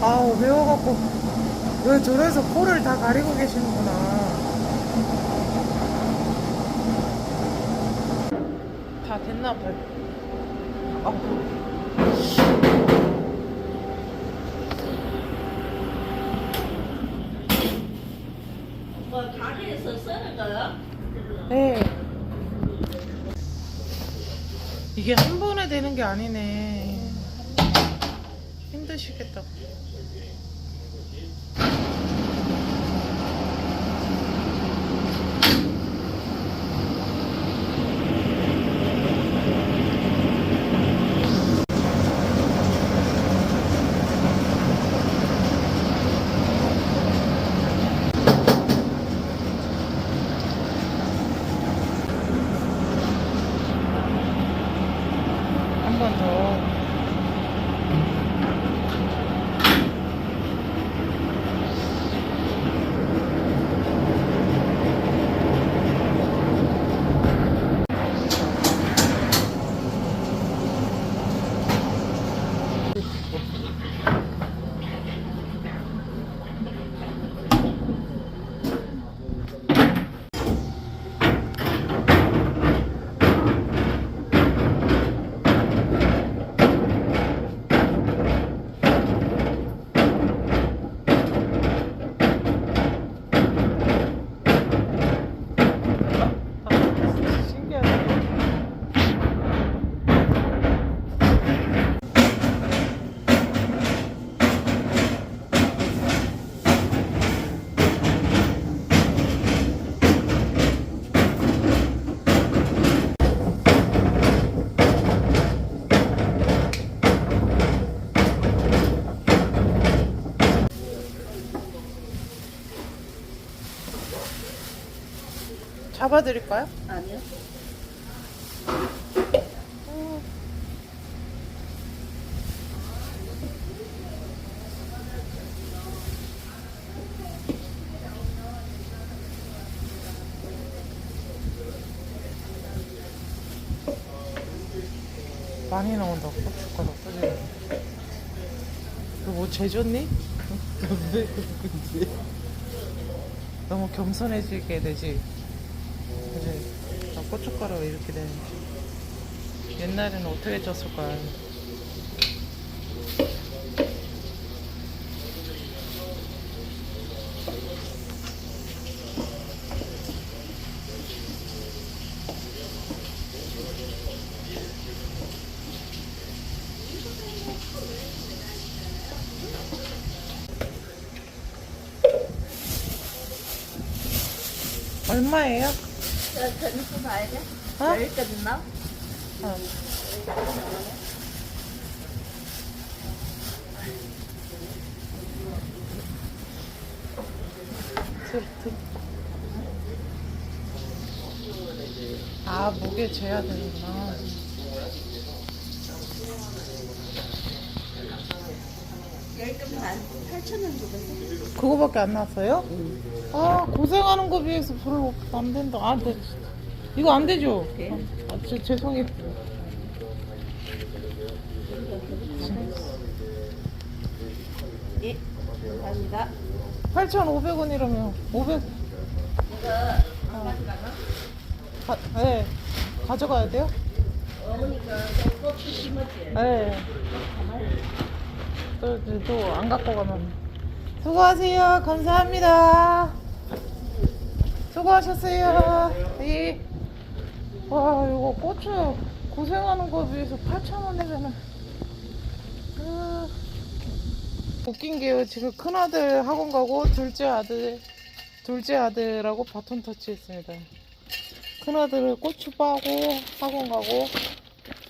아우 매워갖고 왜 저래서 코를 다 가리고 계시는구나 다 됐나봐 아. 뭐 가게에서 쓰는 거야? 이게 한 번에 되는 게 아니네. 힘드시겠다. 한 번 더. 아, 신기하네. 잡아드릴까요? 아니요. 많이 나온다. 고춧가루 뿌리는. 너뭐 재줬니? 너무 겸손해지게 되지. 그래. 나 고춧가루가 이렇게 되는지. 옛날에는 어떻게 쪘을까? 얼마예요? 어? 어. 아, 목에 재야 되는구나. 열끝 반. 8천 원 주거든. 그거밖에 안 나왔어요? 아, 고생하는 거 비해서 별로 안 된다. 아, 네. 이거 안 되죠? 네. 아, 제, 죄송해요. 예. 감사합니다. 8,500원이라면 500. 이거 안 가져가나? 가, 네. 가져가야 돼요? 네. 또, 또, 또, 안 갖고 가면. 수고하세요. 감사합니다. 수고하셨어요. 예. 와, 이거 고추 고생하는 거 비해서 8,000원이면은. 아, 웃긴 게요. 지금 큰아들 학원 가고, 둘째 아들, 둘째 아들하고 바톤 터치 했습니다. 큰아들은 고추 빠고, 학원 가고,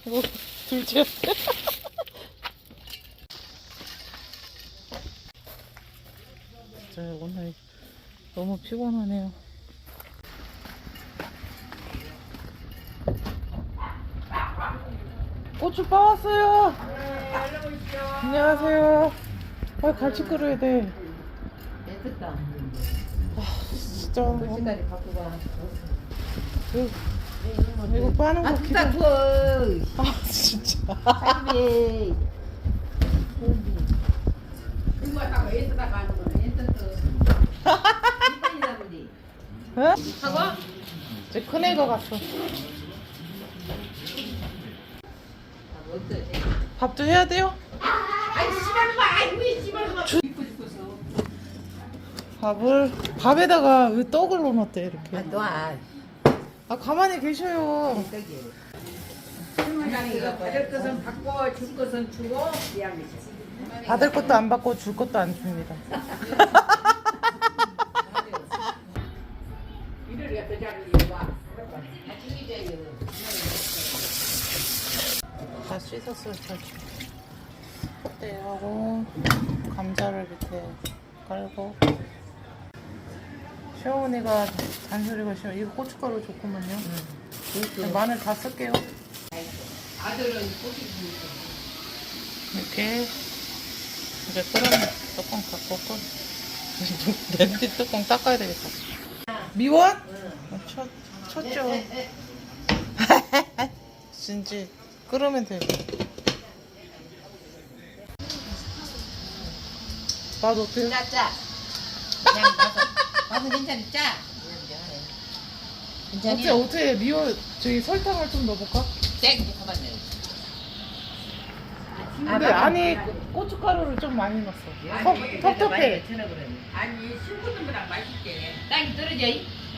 이거 둘째 아들. 오늘 너무 피곤하네요. 고추 빠왔어요. 안녕하세요. 아, 갈치 끓여야 돼. 네, 됐다. 진짜 오늘 꽃까지 갖고 가. 이거, 이거 빠는 거 아, 기다. 진짜 그. 아 진짜. 할배. 예쁘다 가는 거는 엔터트. 이빨이나 보니. 응? 하고? 이제 큰 애가 갔어. 어때? 밥도 해야 돼요? 밥을 밥에다가 왜 떡을 넣어놨대 이렇게. 아, 또 아. 아 가만히 계셔요. 저기. 받을 것은 받고 줄 것은 주고 미안해서. 받을 것도 안 받고 줄 것도 안 줍니다. 이를 갖다 와. 죽이자요. 다 씻었어요. 저 콧대하고 감자를 밑에 깔고 시어머니가 잔소리가 싫어. 이거 고춧가루 좋구만요. 마늘 다 쓸게요. 아들은 이렇게 이제 끓으면 뚜껑 닫고 끓. 냄비 뚜껑 닦아야 되겠다. 미원? 어, 쳤, 쳤죠. 진지 끓으면 돼. 맛 어때요? 짜 짜. 그냥 맛은 맛은 괜찮이 짜. 괜찮이. 어떻게 미원 저기 설탕을 좀 넣어볼까? 땡 잡았네. 근데 안에 고춧가루를 좀 많이 넣었어. 텁- 텁텁해. 아니 친구들보다 맛있게. 땅이 떨어져.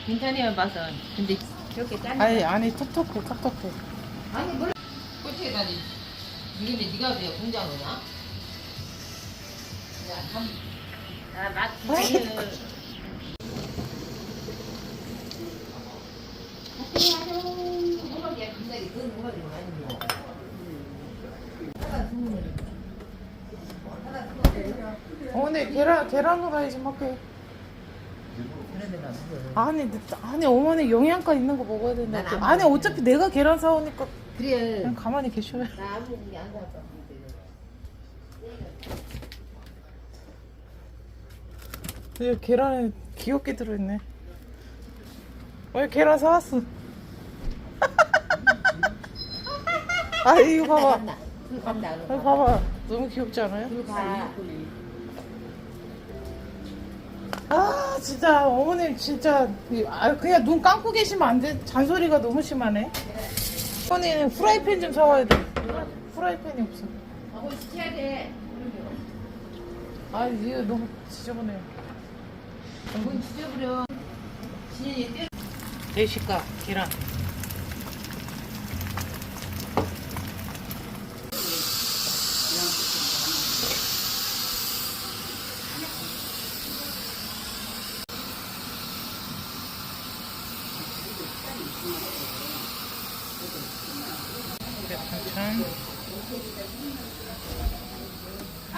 괜찮아요 맛은. 근데 이렇게 짠. 아니 안에 텁텁해 텁텁해. 아니 몰라. 꼬치에다 이근데 네가 왜 공장이냐? 야, 한. 아, 맛. 어 근데 계란 계란 후라이 좀 할게. 아니 근데 아니 어머니 영양가 있는 거 먹어야 된다. 난안 아니. 어차피 내가 계란 사오니까 그래. 그냥 가만히 계셔요. 나 아무 얘기 안 사왔어. 근데 계란에 귀엽게 들어있네. 왜 계란 사왔어? 아 이거 봐봐. 이거 봐봐. 너무 귀엽지 않아요? 아 진짜 어머님 진짜 아 그냥 눈 감고 계시면 안 돼. 잔소리가 너무 심하네. 어머니는 프라이팬 좀 사와야 돼. 프라이팬이 없어. 하고 시켜야 돼. 아 이거 너무 지저분해. 문 찢어버려. 진현이 떼. 대식가 계란.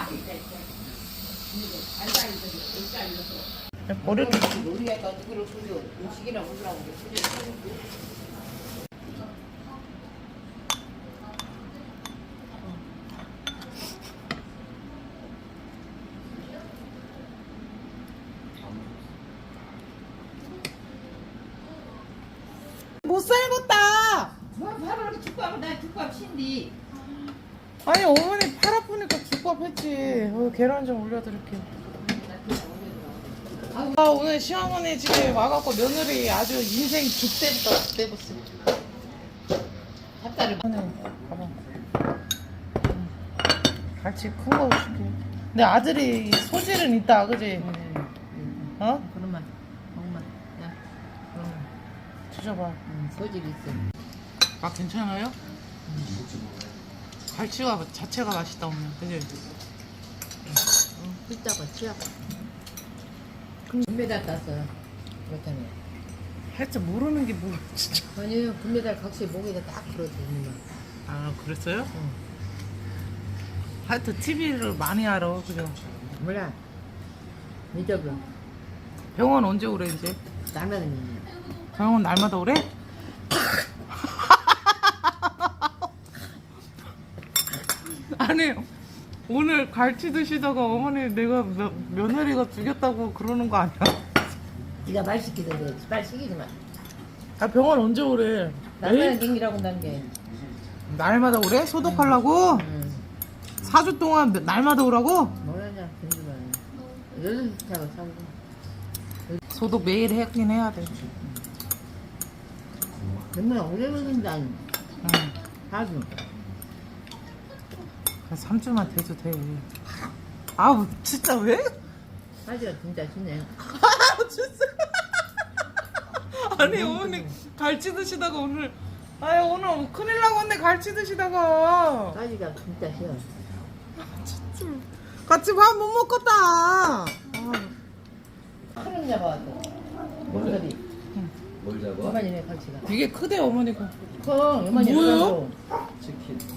그래. 못 살겠다. 뭐 이렇게 죽밥을 나 죽밥 신디. 아니 어머니 팔 아프니까 죽밥 했지. 어, 계란 좀 올려드릴게요. 아 오늘 시어머니 집에 와갖고 며느리 아주 인생 죽대부터 죽대봤어. 찹쌀을 어머니 봐봐. 응. 같이 큰 거 줄게. 근데 아들이 소질은 있다, 그지? 어? 그러면 엄마 야 그러면 드셔봐. 음, 소질이 있어. 아 괜찮아요? 갈치가 자체가 맛있다 오늘. 그지? 뜯다가 치아가. 금메달 땄어. 그렇다네. 할줄 모르는 게 뭐야 진짜. 아니 금메달 각시 목에다 딱 걸어줘. 엄마. 아 그랬어요? 응. 하여튼 TV를 많이 알아 그죠? 몰라. 믿어봐. 병원 언제 오래 이제? 날마다 믿는. 병원 날마다 오래? 아니 오늘 갈치 드시다가 어머니 내가 며, 며느리가 죽였다고 그러는 거 아니야? 네가 말 시키던데 말 시키지 마. 아 병원 언제 오래? 날마다 매일? 댕기라고 한다는 게. 날마다 오래? 소독하려고? 응. 4주 동안 날마다 오라고? 뭐라냐 댕기만. 너는 타고 사고. 소독 매일 하긴 해야 돼. 정말 오래 걸린다. 응. 아주. 한 3주만 돼도 돼. 아우, 진짜 왜? 아주가 진짜 좋네. 아, 진짜. 아니, 어머니 갈치 드시다가 오늘. 아유, 오늘 큰일 나고 왔네, 갈치 드시다가. 아주가 진짜 싫어. 같이 밥 못 먹겠다. 아, 크림 잡아왔어. 뭔소리? 뭘 잡아? 요만이네 갈치가. 이게 크대, 어머니가. 커, 요만이 뭐예요? 치킨.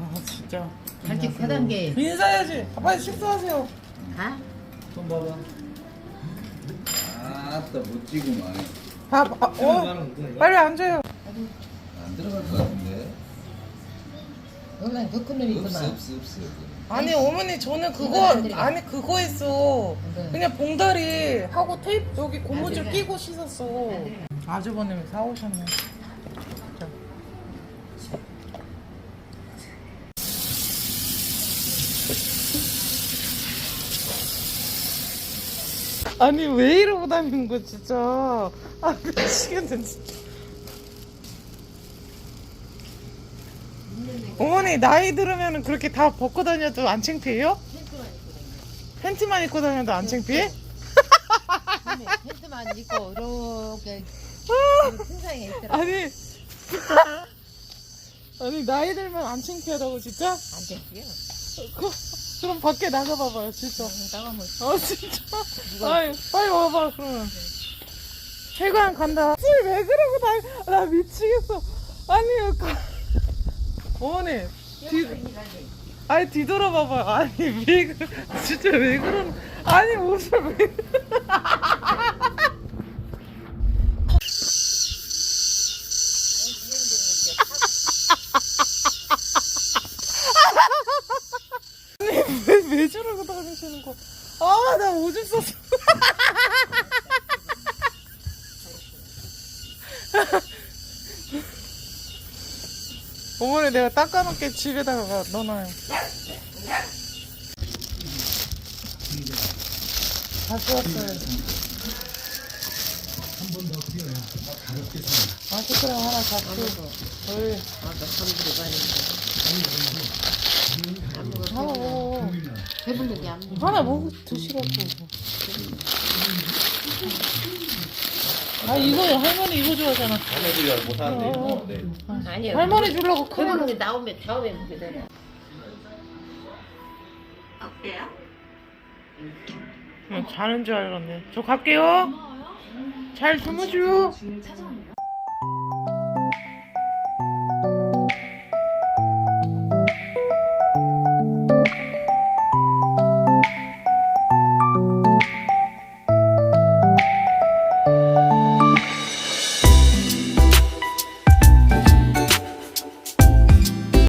아, 진짜. 갈치 크단 게. 인사해야지. 아, 빨리 식사하세요. 가? 손 봐봐. 아따 멋지구만. 밥, 아, 어? 빨리 앉아요. 안 들어갈 것 같은데. 원래 더큰 놈이 없어 있구만. 없어 없어. 아니 어머니 저는 그거 아니 그거 했어 그냥 봉다리 하고 테이프 여기 고무줄 안 끼고 씻었어 아주버님이 사오셨네 아니 왜 이러고 다니는 거야 진짜 아 미치겠네 진짜 어머니 나이 들으면 그렇게 다 벗고 다녀도 안 창피해요? 팬티만 입고 다녀도 안 창피해? 텐트만 입고 이렇게 세상에 있더라. 아니 아니 나이 들면 안 창피하다고 진짜? 안 됐지요? 그, 그럼 밖에 나가봐봐요 진짜. 나가면 아 진짜? 아이 빨리 와봐 그러면. 최관 간다. 술 왜 그러고 다니 나 미치겠어. 아니 그, 어머니 뒤, 아니 뒤돌아봐봐 아니 왜 그, 진짜 왜 그러는 아니 옷을 왜 왜, 왜 저러고 다니시는 거? 아, 나 오줌 쌌어. 어머니 내가 닦아놓게 집에다가 넣어놔요. 다시 왔어요. 아이스크림 하나 잡고. 어이. 아까 사람들이 많이 하나 먹어. 배불리게 안 먹어. 하나 먹어 드시라고. 아 이거 할머니 이거 좋아하잖아. 할머니가 못하는데 어. 이거. 네. 아니요. 할머니 주려고 그러는. 게 나오면 다음에 먹게 되네. 응, 자는 줄 알았네. 저 갈게요. 잘 주무시오.